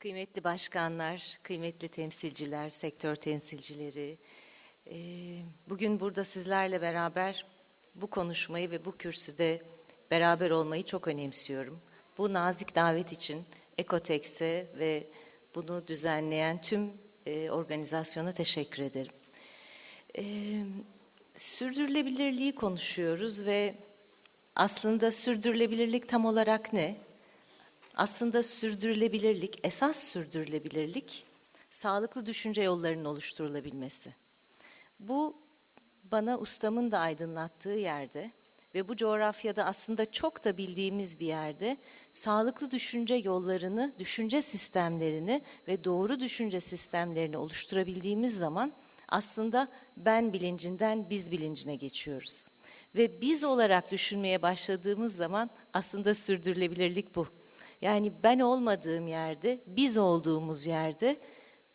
Kıymetli başkanlar, kıymetli temsilciler, sektör temsilcileri, e, bugün burada sizlerle beraber bu konuşmayı ve bu kürsüde beraber olmayı çok önemsiyorum. Bu nazik davet için Ekotex'e ve bunu düzenleyen tüm e, organizasyona teşekkür ederim. E, sürdürülebilirliği konuşuyoruz ve aslında sürdürülebilirlik tam olarak ne? Aslında sürdürülebilirlik, esas sürdürülebilirlik, sağlıklı düşünce yollarının oluşturulabilmesi. Bu bana ustamın da aydınlattığı yerde ve bu coğrafyada aslında çok da bildiğimiz bir yerde sağlıklı düşünce yollarını, düşünce sistemlerini ve doğru düşünce sistemlerini oluşturabildiğimiz zaman aslında ben bilincinden biz bilincine geçiyoruz. Ve biz olarak düşünmeye başladığımız zaman aslında sürdürülebilirlik bu. Yani ben olmadığım yerde, biz olduğumuz yerde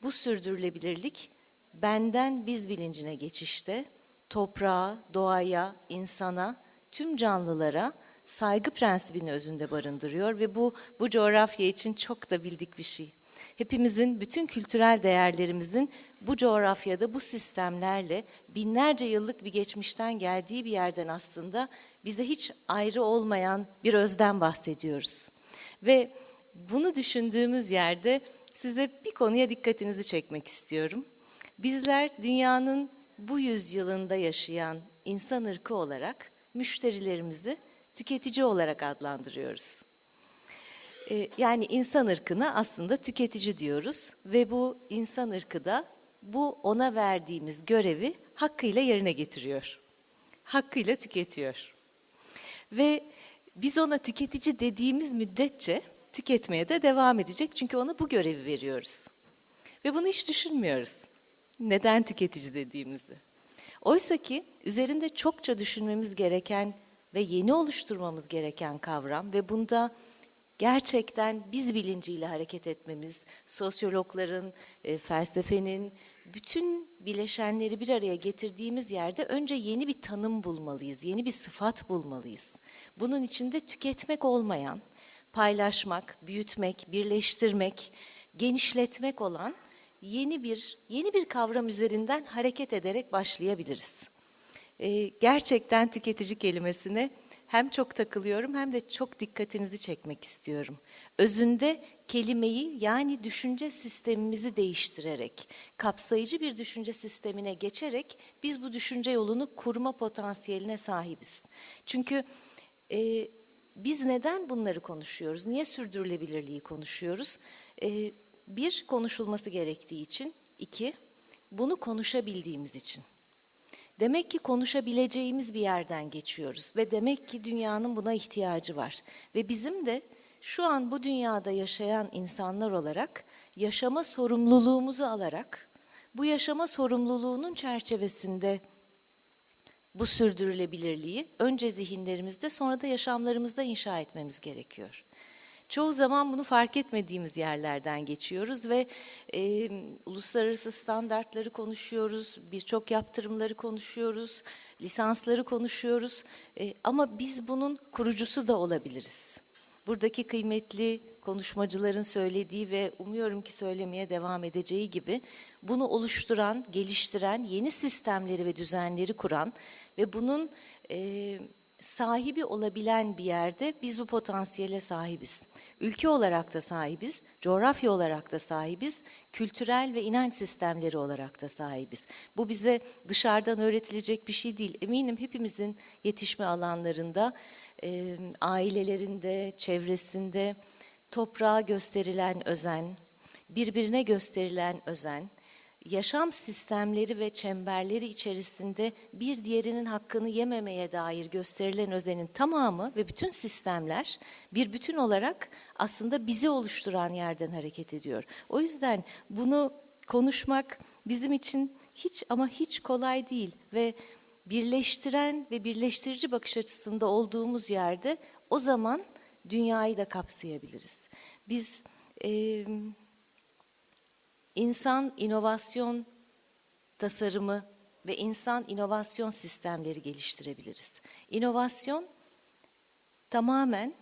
bu sürdürülebilirlik benden biz bilincine geçişte toprağa, doğaya, insana, tüm canlılara saygı prensibini özünde barındırıyor ve bu bu coğrafya için çok da bildik bir şey. Hepimizin bütün kültürel değerlerimizin bu coğrafyada bu sistemlerle binlerce yıllık bir geçmişten geldiği bir yerden aslında bize hiç ayrı olmayan bir özden bahsediyoruz. Ve bunu düşündüğümüz yerde size bir konuya dikkatinizi çekmek istiyorum. Bizler dünyanın bu yüzyılında yaşayan insan ırkı olarak müşterilerimizi tüketici olarak adlandırıyoruz. Ee, Yani insan ırkına aslında tüketici diyoruz ve bu insan ırkı da bu ona verdiğimiz görevi hakkıyla yerine getiriyor. Hakkıyla tüketiyor. Ve biz ona tüketici dediğimiz müddetçe tüketmeye de devam edecek çünkü ona bu görevi veriyoruz. Ve bunu hiç düşünmüyoruz. Neden tüketici dediğimizi. Oysa ki üzerinde çokça düşünmemiz gereken ve yeni oluşturmamız gereken kavram ve bunda gerçekten biz bilinciyle hareket etmemiz, sosyologların, e, felsefenin, bütün bileşenleri bir araya getirdiğimiz yerde önce yeni bir tanım bulmalıyız, yeni bir sıfat bulmalıyız. Bunun içinde tüketmek olmayan, paylaşmak, büyütmek, birleştirmek, genişletmek olan yeni bir yeni bir kavram üzerinden hareket ederek başlayabiliriz. Ee, gerçekten tüketici kelimesine hem çok takılıyorum hem de çok dikkatinizi çekmek istiyorum. Özünde kelimeyi yani düşünce sistemimizi değiştirerek, kapsayıcı bir düşünce sistemine geçerek biz bu düşünce yolunu kurma potansiyeline sahibiz. Çünkü e, biz neden bunları konuşuyoruz? Niye sürdürülebilirliği konuşuyoruz? E, bir, konuşulması gerektiği için. iki bunu konuşabildiğimiz için. Demek ki konuşabileceğimiz bir yerden geçiyoruz ve demek ki dünyanın buna ihtiyacı var. Ve bizim de şu an bu dünyada yaşayan insanlar olarak yaşama sorumluluğumuzu alarak bu yaşama sorumluluğunun çerçevesinde bu sürdürülebilirliği önce zihinlerimizde sonra da yaşamlarımızda inşa etmemiz gerekiyor. Çoğu zaman bunu fark etmediğimiz yerlerden geçiyoruz ve e, uluslararası standartları konuşuyoruz, birçok yaptırımları konuşuyoruz, lisansları konuşuyoruz E, ama biz bunun kurucusu da olabiliriz. Buradaki kıymetli konuşmacıların söylediği ve umuyorum ki söylemeye devam edeceği gibi bunu oluşturan, geliştiren, yeni sistemleri ve düzenleri kuran ve bunun e, sahibi olabilen bir yerde biz bu potansiyele sahibiz. Ülke olarak da sahibiz, coğrafya olarak da sahibiz, kültürel ve inanç sistemleri olarak da sahibiz. Bu bize dışarıdan öğretilecek bir şey değil. Eminim hepimizin yetişme alanlarında, e, ailelerinde, çevresinde toprağa gösterilen özen, birbirine gösterilen özen, yaşam sistemleri ve çemberleri içerisinde bir diğerinin hakkını yememeye dair gösterilen özenin tamamı ve bütün sistemler bir bütün olarak aslında bizi oluşturan yerden hareket ediyor. O yüzden bunu konuşmak bizim için hiç ama hiç kolay değil ve birleştiren ve birleştirici bakış açısında olduğumuz yerde o zaman dünyayı da kapsayabiliriz. Biz e, insan inovasyon tasarımı ve insan inovasyon sistemleri geliştirebiliriz. İnovasyon tamamen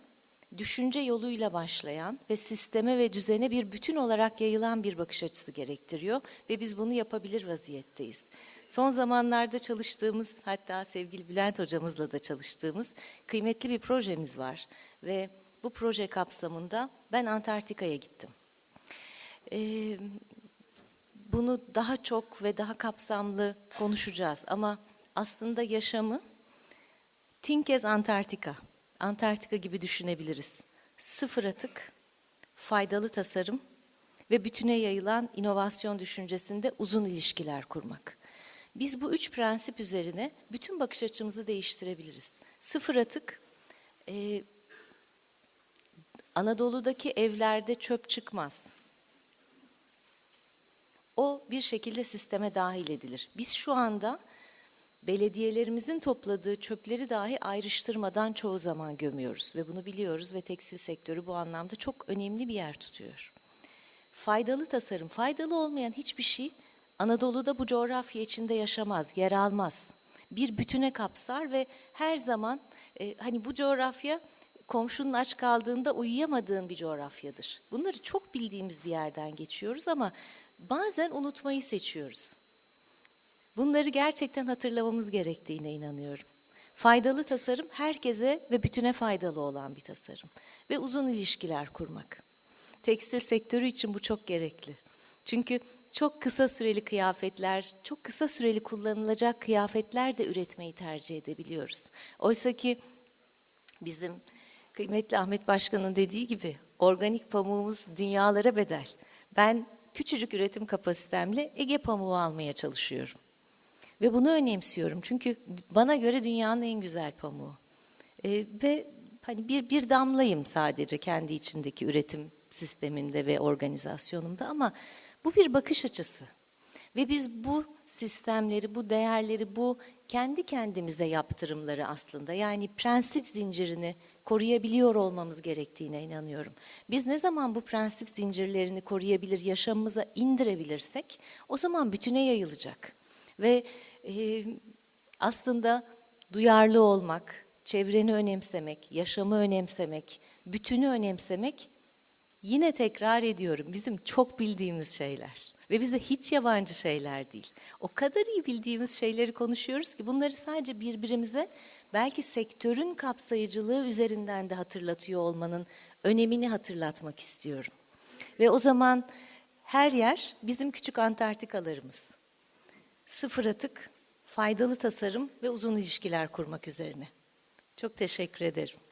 düşünce yoluyla başlayan ve sisteme ve düzene bir bütün olarak yayılan bir bakış açısı gerektiriyor ve biz bunu yapabilir vaziyetteyiz. Son zamanlarda çalıştığımız hatta sevgili Bülent hocamızla da çalıştığımız kıymetli bir projemiz var ve bu proje kapsamında ben Antarktika'ya gittim. Ee, bunu daha çok ve daha kapsamlı konuşacağız ama aslında yaşamı Think as Antarktika, Antarktika gibi düşünebiliriz. Sıfır atık, faydalı tasarım ve bütüne yayılan inovasyon düşüncesinde uzun ilişkiler kurmak. Biz bu üç prensip üzerine bütün bakış açımızı değiştirebiliriz. Sıfır atık, e, Anadolu'daki evlerde çöp çıkmaz. O bir şekilde sisteme dahil edilir. Biz şu anda belediyelerimizin topladığı çöpleri dahi ayrıştırmadan çoğu zaman gömüyoruz ve bunu biliyoruz ve tekstil sektörü bu anlamda çok önemli bir yer tutuyor. Faydalı tasarım, faydalı olmayan hiçbir şey Anadolu'da bu coğrafya içinde yaşamaz, yer almaz. Bir bütüne kapsar ve her zaman e, hani bu coğrafya komşunun aç kaldığında uyuyamadığın bir coğrafyadır. Bunları çok bildiğimiz bir yerden geçiyoruz ama bazen unutmayı seçiyoruz. Bunları gerçekten hatırlamamız gerektiğine inanıyorum. Faydalı tasarım herkese ve bütüne faydalı olan bir tasarım ve uzun ilişkiler kurmak. Tekstil sektörü için bu çok gerekli. Çünkü çok kısa süreli kıyafetler, çok kısa süreli kullanılacak kıyafetler de üretmeyi tercih edebiliyoruz. Oysa ki bizim kıymetli Ahmet Başkan'ın dediği gibi organik pamuğumuz dünyalara bedel. Ben küçücük üretim kapasitemle Ege pamuğu almaya çalışıyorum. Ve bunu önemsiyorum çünkü bana göre dünyanın en güzel pamuğu. Ee, ve hani bir bir damlayım sadece kendi içindeki üretim sistemimde ve organizasyonumda ama bu bir bakış açısı. Ve biz bu sistemleri, bu değerleri, bu kendi kendimize yaptırımları aslında yani prensip zincirini koruyabiliyor olmamız gerektiğine inanıyorum. Biz ne zaman bu prensip zincirlerini koruyabilir, yaşamımıza indirebilirsek o zaman bütüne yayılacak. Ve e, aslında duyarlı olmak, çevreni önemsemek, yaşamı önemsemek, bütünü önemsemek yine tekrar ediyorum bizim çok bildiğimiz şeyler. Ve bize hiç yabancı şeyler değil. O kadar iyi bildiğimiz şeyleri konuşuyoruz ki bunları sadece birbirimize belki sektörün kapsayıcılığı üzerinden de hatırlatıyor olmanın önemini hatırlatmak istiyorum. Ve o zaman her yer bizim küçük Antarktikalarımız. Sıfır atık, faydalı tasarım ve uzun ilişkiler kurmak üzerine. Çok teşekkür ederim.